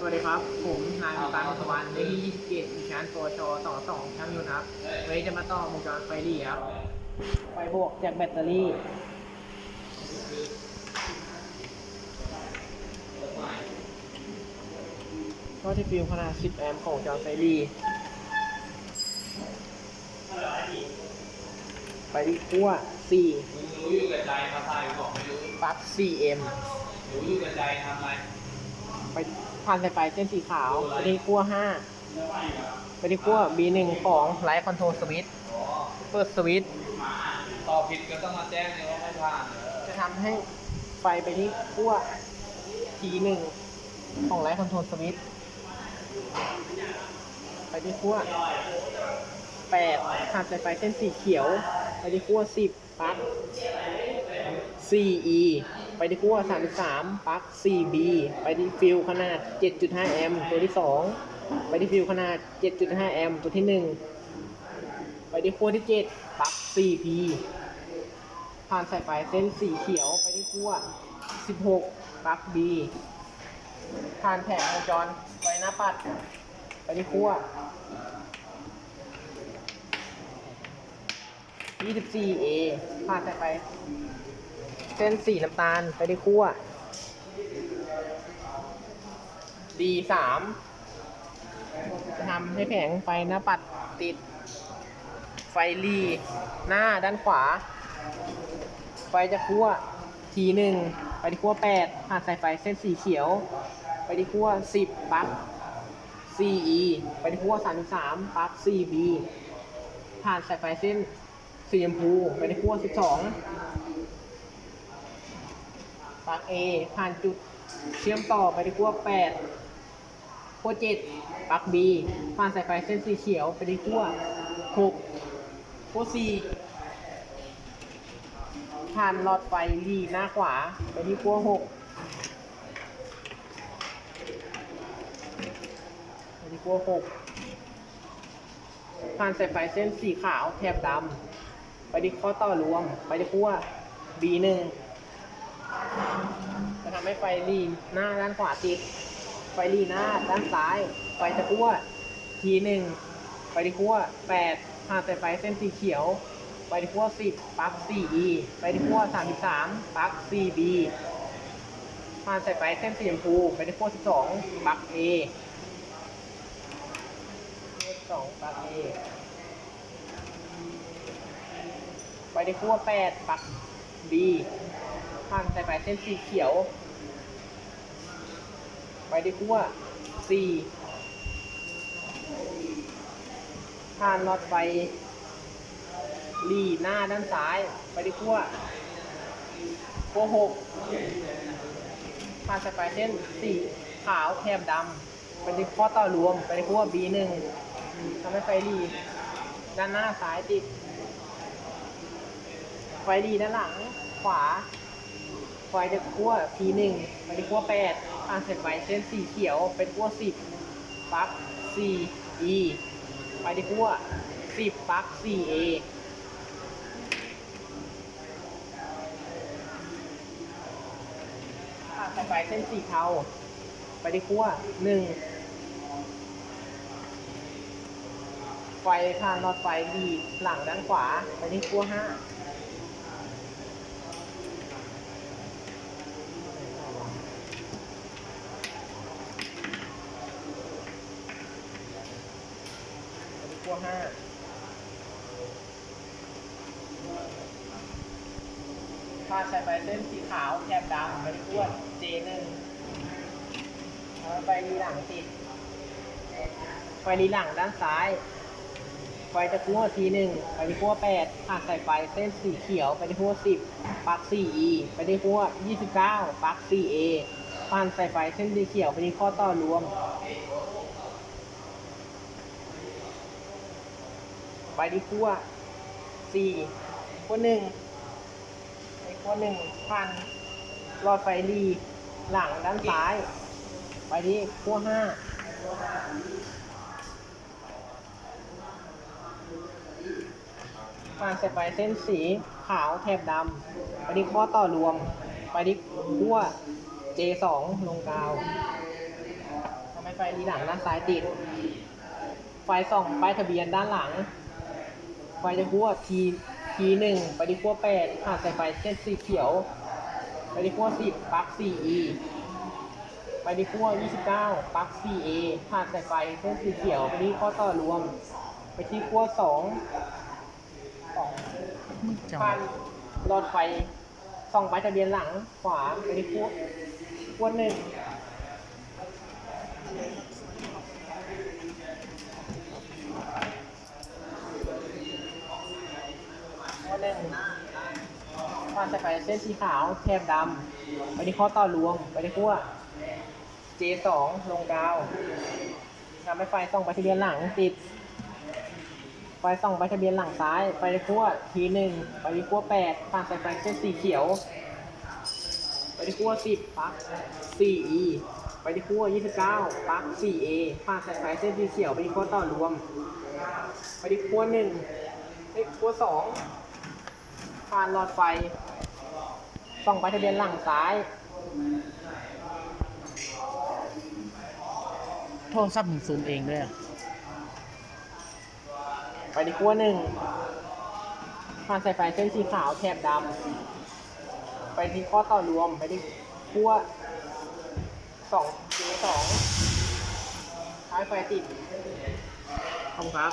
สวัสดีครับ ผมนายตันสวรรค์เลขที่27ชั้นปวช22ชั้นอยู่นะครับวันนี้จะมาต่อวงจรไฟดีครับไฟบวกจากแบตเตอรี่ก็ที่ฟิล์มขนาด 10 แอมป์ของจอไฟดีไปที่ขั้วมึงรู้อยู่กับใจมาทายบอกไม่รู้4ปลั๊ก 4M รู้อยู่กับใจทำอะไรไป ผ่านสายไฟเส้นสีขาวไปที่ขั้ว5ไปที่ขั้ว B1 ของไลท์คอนโทรลสวิตช์อ๋อเปิดสวิตช์ตอบผิดก็ต้องมาแจ้งเลยว่าไม่ผ่าน จะทำให้ไฟไปที่ขั้ว T1 ของไลท์คอนโทรลสวิตช์ไปที่ขั้ว8ผ่านสายไฟเส้นสีเขียว ไปที่ขั้ว10ปลั๊ก 4E ไปที่ขั้ว33ปลั๊ก 4B ไปที่ฟิลขนาด 7.5 แอมป์ตัวที่ 2 ไปที่ฟิลขนาด 7.5 แอมป์ตัวที่ 1 ไปที่ขั้วที่ 7ปลั๊ก 4P ผ่านสายไฟเส้นสีเขียวไปที่ขั้ว16ปลั๊ก B ผ่านแผงวงจรไฟหน้าปัด ไปที่ขั้ว 24A ผ่านสายไฟ เส้นสีน้ำตาลไปที่ขั้ว D3 จะทำให้แผงไฟหน้าปัดติด ไฟรีหน้าด้านขวา ไฟจะขั้ว T1 ไปที่ขั้ว8ผ่านสายไฟเส้นสีเขียว ไปที่ขั้ว10ปั๊ก CE ไปที่ขั้ว33ปั๊ก CB ผ่านสายไฟเส้นสีชมพูไปที่ขั้ว12 ปลั๊ก A ผ่านจุดเชื่อมต่อไปที่ขั้ว8ขั้ว7ปลั๊ก B ผ่านสายไฟเส้นสีเขียวไปที่ขั้ว6ขั้ว4ผ่านหลอดไฟรีหน้าขวาไปที่ขั้ว6ไปที่ขั้ว6ผ่านสายไฟเส้นสีขาวแถบดำไปที่ข้อต่อรวมไปที่ขั้ว B1 จะทำให้ไฟรีหน้าด้านขวาติด ไฟรีหน้าด้านซ้าย ไฟจะขั้ว T1 ไปที่ขั้ว8ผ่านสายไฟเส้นสีเขียวไปที่ขั้ว10ปลั๊ก 4E ไปที่ขั้ว33ปลั๊ก 4B ผ่านสายไฟเส้นสีชมพูไปที่ขั้ว12ปลั๊ก A ขั้ว12ปลั๊ก A ไปที่ขั้ว8ปลั๊ก B ผ่านสายไฟเส้นสีเขียว ไปที่ขั้ว4ผ่านหลอดไฟรีหน้าด้านซ้าย ไปที่ขั้วขั้ว6ผ่านสายไฟเส้นสีขาวแถบดำไปที่ข้อต่อรวม ไปที่ขั้ว B1 ทำให้ไฟรีด้านหน้าซ้ายติด ไฟรีด้านหลังขวา ไฟจะขั้ว P1 ไปที่ขั้ว8 ผ่านสายไฟเส้นสีเขียวเป็นขั้ว10ปลั๊ก 4E ไปที่ขั้ว10ปลั๊ก 4A ผ่านสายไฟเส้นสีเทาไปที่ขั้ว1ไฟผ่านหลอดไฟดีหลังด้านขวาไปที่ขั้ว5ขั้ ห้าผ่านสายไฟเส้นสีขาวแถบดำไปที่ขั้ว J1 แล้วไฟรีหลังติด ไฟรีหลังด้านซ้าย ไฟจะขั้ว T1 ไปที่ขั้ว8ผ่านสายไฟเส้นสีเขียวไปที่ขั้ว10ปลั๊ก 4E ไปที่ขั้ว29ปลั๊ก 4A ผ่านสายไฟเส้นสีเขียวไปที่ข้อต่อรวม ไปที่ขั้วสี่ขั้วหนึ่งไปขั้วหนึ่งพันหลอดไฟรีหลังด้านซ้าย ไปที่ขั้วห้าผ่านสายไฟเส้นสีขาวแถบดำไปที่ข้อต่อรวม ไปที่ขั้ว J2 ลงกาวไปไฟดีหลังด้านซ้ายติด ไฟส่องป้ายทะเบียนด้านหลัง ไฟจะขั้วทีทีหนึ่งไปที่ขั้วแปดผ่านสายไฟเส้นสีเขียว ไปที่ขั้วสิบปลั๊ก 4E ไปที่ขั้ว29ปลั๊ก 4A ผ่านสายไฟเส้นสีเขียวไปที่ข้อต่อรวม ไปที่ขั้ว2มึงจังผ่านหลอดไฟส่องไปทะเบียนหลังขวาไปที่ขั้วขั้วหนึ่งขั้วหนึ่ง ผ่านสายไฟเส้นสีขาวแถบดำไปที่ข้อต่อรวมไปที่ขั้ว J2 ลงดาวทำให้ไฟส่องไปทะเบียนหลังติด ไฟส่องไปทะเบียนหลังซ้าย ไปที่ขั้วทีหนึ่งไปที่ขั้วแปดผ่านสายไฟเส้นสีเขียว ไปที่ขั้วสิบปลั๊ก 4E ไปที่ขั้ว29ปลั๊ก 4A ผ่านสายไฟเส้นสีเขียวไปที่ขั้วต่อรวม ไปที่ขั้วหนึ่งไปขั้วสองผ่านหลอดไฟ ส่องไปทะเบียนหลังซ้าย โทรศัพท์มึงซูมเองด้วยอะไปที่ขั้วหนึ่งผ่านสายไฟเส้นสีขาวแถบดำไปที่ข้อต่อรวมไปที่ขั้วสองเจสองท้ายไฟติดขอบคุณครับ